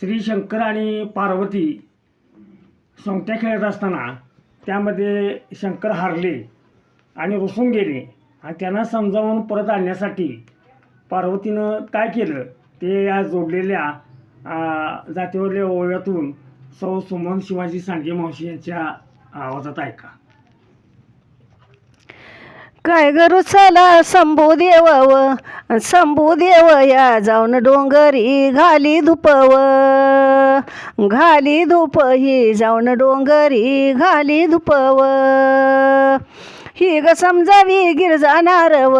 श्री शंकर आणि पार्वती सोंगट्या खेळत असताना त्यामध्ये शंकर हारले आणि रुसून गेले. आणि त्यांना समजावून परत आणण्यासाठी पार्वतीनं काय केलं? ते या जोडलेल्या जातीवरल्या ओव्यातून सौ सुमन शिवाजी सांडगे मावशी यांच्या आवाजात ऐका. काय गरु चला संभू देवावं संभू देवया जाऊन डोंगरी घाली धुपव. घाली धुप ही जाऊन डोंगरी घाली धुपव. ही ग समजावी गिरजा नारव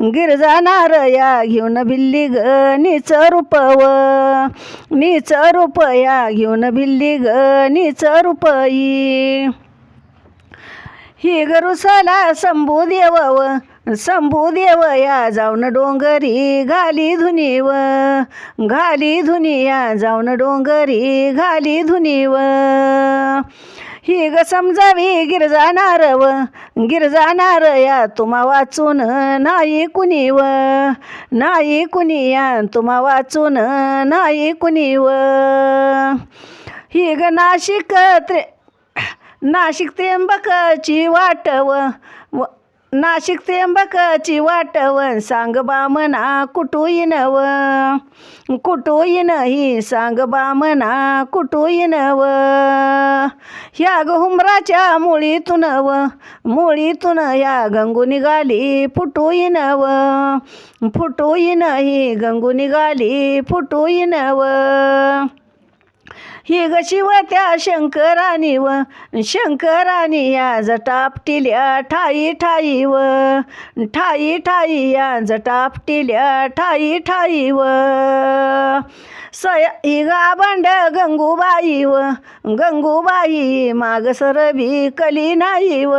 गिरजा नारया घेऊन भिल्ली ग नीच रुपव. नीच रुपया घेऊन भिल्ली ग नीच रुपयी ही संभू देव व देव या जाऊन डोंगरी घाली धुनीव घाली धुनिया जाऊन डोंगरी घाली धुनीव ही ग समजावी गिरजा नारव गिरजा नार या तुम्हा वाचून नाही कुणीव नाही कुणी या तुम्हा वाचून नाही कुणीव ही ग नाशिक त्रे नाशिक त्र्यंबकची वाटव व नाशिक त्र्यंबकची वाटव सांग बामना कुटुईनव कुटुईन ही सांग बामना कुटुईनव ह्या गहुमराच्या मुळीतून व मुळीतून या गंगू निघाली फुटुईनव फुटुईन ही गंगू निघाली फुटुईनव ही ग शिव त्या शंकरानी व शंकरानी या जटापटिल्या ठाई ठाई व ठाई ठाई या जटापटिल्या ठाई ठाई व सया ही गंगूबाई व गंगूबाई माग सरबी कली नाही व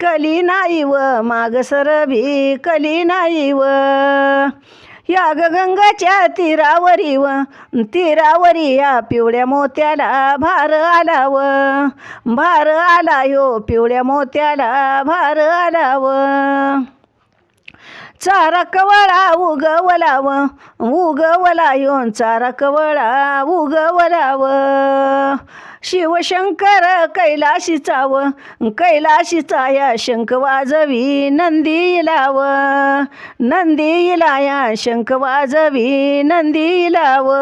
कली नाही व माग सरबी कली नाही व या गंगाच्या तीरावरी व तीरावरी या पिवळ्या मोत्याला भार आला व भार आला यो पिवळ्या मोत्याला भार आला व चारा कवळा उगवला व उगवला योन चारा कवळा उगवला व शिवशंकर कैलाशीचा व कैलाशीचा या शंख वाजवी नंदी लाव नंदी लाया शंख वाजवी नंदी लाव